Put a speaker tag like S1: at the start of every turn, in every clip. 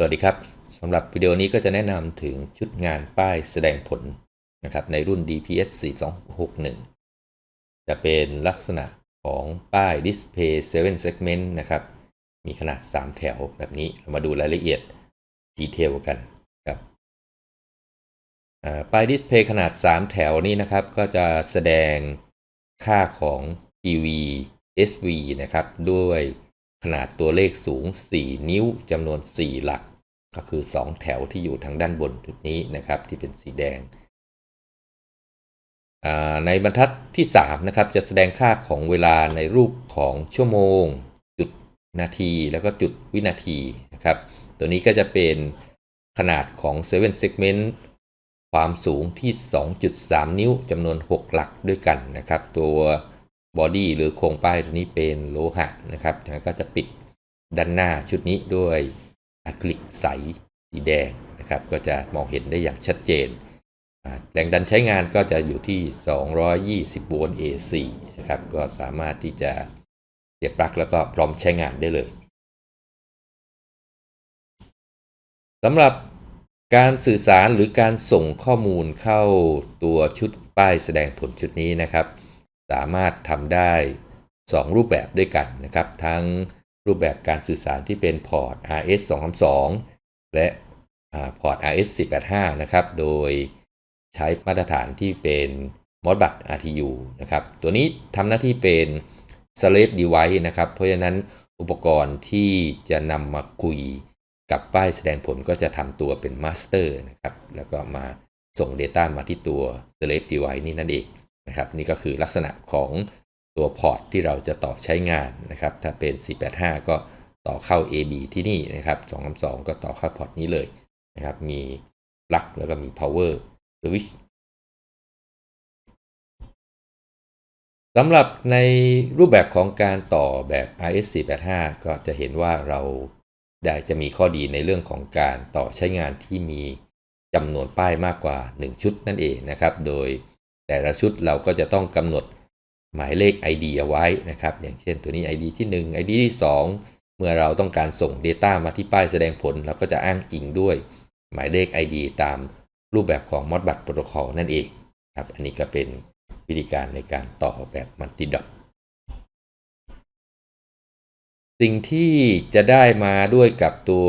S1: สวัสดีครับสำหรับวิดีโอนี้ก็จะแนะนำถึงชุดงานป้ายแสดงผลนะครับในรุ่น DPS 4261 จะเป็นลักษณะของป้าย Display 7 Segment นะครับ มีขนาด 3 แถวแบบนี้เรามาดูรายละเอียดดีเทลกันครับป้าย Display ขนาด 3 แถวนี้นะครับ ก็จะแสดงค่าของ PV SV นะครับด้วย ขนาดตัวเลขสูง 4 นิ้วจำนวน 4 หลัก ก็คือ 2 แถวที่อยู่ทางด้านบนจุดนี้นะครับ ที่เป็นสีแดง ในบรรทัดที่ 3 นะครับ จะแสดงค่าของเวลาในรูปของชั่วโมง จุดนาที แล้วก็จุดวินาทีนะครับ ตัวนี้ก็จะเป็นขนาดของ7 segment ความสูงที่ 2.3 นิ้วจำนวน 6 หลักด้วยกันนะครับ ตัว บอดี้หรือโครงป้ายตัวนี้เป็นโลหะนะครับแล้วก็จะปิดด้านหน้าชุดนี้ด้วยอะคริลิกใสสีแดงนะครับ ก็จะมองเห็นได้อย่างชัดเจน แรงดันใช้งานก็จะอยู่ที่ 220 โวลต์ AC นะครับ ก็สามารถที่จะเสียบปลั๊กแล้วก็พร้อมใช้งานได้เลยสำหรับการสื่อสารหรือการส่งข้อมูลเข้าตัวชุดป้ายแสดงผลชุดนี้นะครับ สามารถทำได้ 2 รูปแบบด้วยกันนะครับ ทั้งรูปแบบการสื่อสารที่เป็นพอร์ต RS 232และอ่าพอร์ต RS 485นะครับ โดยใช้มาตรฐานที่เป็น Modbus RTU นะครับ ตัวนี้ทำหน้าที่เป็น Slave Device นะครับ เพราะฉะนั้นอุปกรณ์ที่จะนำมาคุยกับป้ายแสดงผลก็จะทำตัวเป็น Master นะครับ แล้วก็มาส่ง Data มาที่ตัว Slave Device นี่นั่นเอง นะครับนี่ก็คือลักษณะของตัวพอร์ตที่เราจะต่อใช้งานนะครับ ถ้าเป็น 485 ก็ต่อเข้า AB ที่นี่นะครับ232 ก็ต่อเข้าพอร์ตนี้เลยนะครับ มีปลั๊กแล้วก็มี power switch สำหรับในรูปแบบของการต่อแบบ RS485 ก็จะเห็นว่าเราได้จะมีข้อดีในเรื่องของการต่อใช้งานที่มีจำนวนป้ายมากกว่า 1 ชุดนั่นเองนะครับ โดย แต่ละชุดเราก็จะต้องกำหนดหมายเลข ID เอาไว้นะครับ อย่างเช่นตัวนี้ ID ที่ 1 ID ที่ 2 เมื่อเราต้องการส่ง Data มาที่ป้ายแสดงผล เราก็จะอ้างอิงด้วย หมายเลข ID ตามรูปแบบของ Modbus Protocol นั่นเองครับ อันนี้ก็เป็นวิธีการในการต่อแบบมัลติดอ t สิ่งที่จะได้มาด้วยกับตัว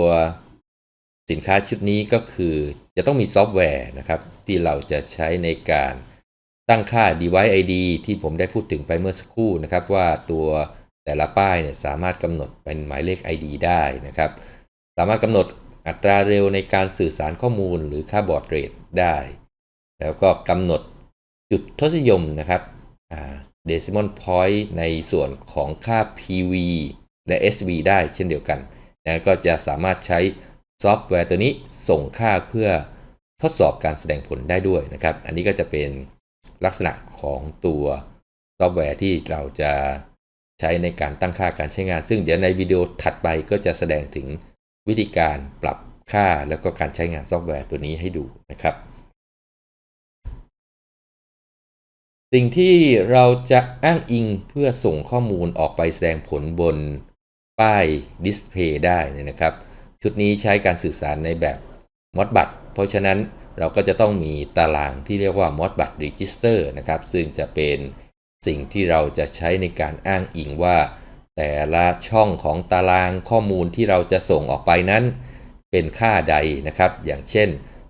S1: สินค้าชุดนี้ก็คือจะต้องมีซอฟต์แวร์นะครับ ที่เราจะใช้ในการ ตั้งค่า device ID ที่ผมได้พูดถึงไปเมื่อสักครู่นะครับ ว่าตัวแต่ละป้ายเนี่ยสามารถกำหนดเป็นหมายเลข ID ได้นะครับ สามารถกำหนดอัตราเร็วในการสื่อสารข้อมูลหรือค่าบอร์ดเรทได้ แล้วก็กำหนดจุดทศนิยมนะครับ decimal point ในส่วนของค่า PV และ SV ได้เช่นเดียวกันนั้นก็จะสามารถใช้ซอฟต์แวร์ตัวนี้ส่งค่าเพื่อทดสอบการแสดงผลได้ด้วยนะครับ อันนี้ก็จะเป็น ลักษณะของตัวซอฟต์แวร์ที่เราจะใช้ในการตั้งค่าการใช้งาน ซึ่งเดี๋ยวในวิดีโอถัดไปก็จะแสดงถึงวิธีการปรับค่าแล้วก็การใช้งานซอฟต์แวร์ตัวนี้ให้ดูนะครับ สิ่งที่เราจะอ้างอิงเพื่อส่งข้อมูลออกไปแสดงผลบนป้ายดิสเพย์ได้นะครับ ชุดนี้ใช้การสื่อสารในแบบ Modbus เพราะฉะนั้น เราก็จะต้องมีตารางที่เรียกว่า Modbus Register นะครับ ซึ่งจะเป็นสิ่งที่เราจะใช้ในการอ้างอิงว่า แต่ละช่องของตารางข้อมูลที่เราจะส่งออกไปนั้น เป็นค่าใดนะครับ อย่างเช่น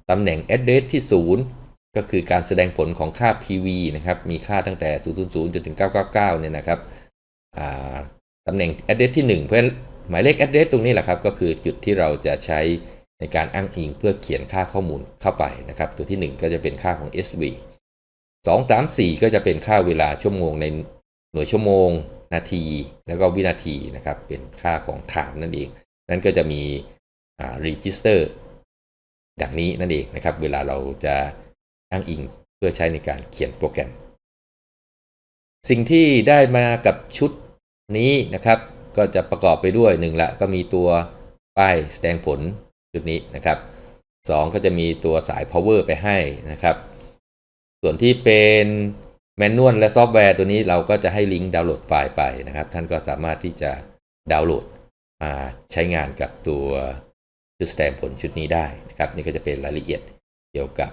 S1: ตำแหน่ง address ที่ 0 ก็คือการแสดงผลของค่า PV นะครับ มีค่าตั้งแต่ 000 จนถึง 999 เนี่ยนะครับตำแหน่ง address ที่ 1 เพื่อหมายเลข address ตรงนี้แหละครับ ก็คือจุดที่เราจะใช้ ในการอ้างอิงเพื่อเขียนค่าข้อมูลเข้าไปนะครับ ตัวที่ 1 ก็จะเป็นค่าของ SV 2 3 4 ก็จะเป็นค่าเวลาชั่วโมงในหน่วยชั่วโมง นาที แล้วก็วินาทีนะครับ เป็นค่าของ time นั่นเอง นั้นก็จะมี register ดังนี้นั่นเองนะครับ เวลาเราจะอ้างอิงเพื่อใช้ในการเขียนโปรแกรม สิ่งที่ได้มากับชุดนี้นะครับ ก็จะประกอบไปด้วยหนึ่งละก็มีตัวป้ายแสดงผล ชุดนี้นะครับ 2 ก็จะมีตัวสาย power ไปให้นะครับ ส่วนที่เป็นแมนนวลและซอฟต์แวร์ตัวนี้เราก็จะให้ลิงก์ดาวน์โหลดไฟล์ไปนะครับ ท่านก็สามารถที่จะดาวน์โหลดมาใช้งานกับตัวชุดแสดงผลชุดนี้ได้นะครับ นี่ก็จะเป็นรายละเอียดเกี่ยวกับ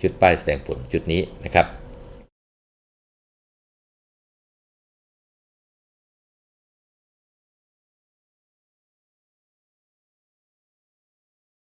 S1: ชุดป้ายแสดงผลชุดนี้นะครับ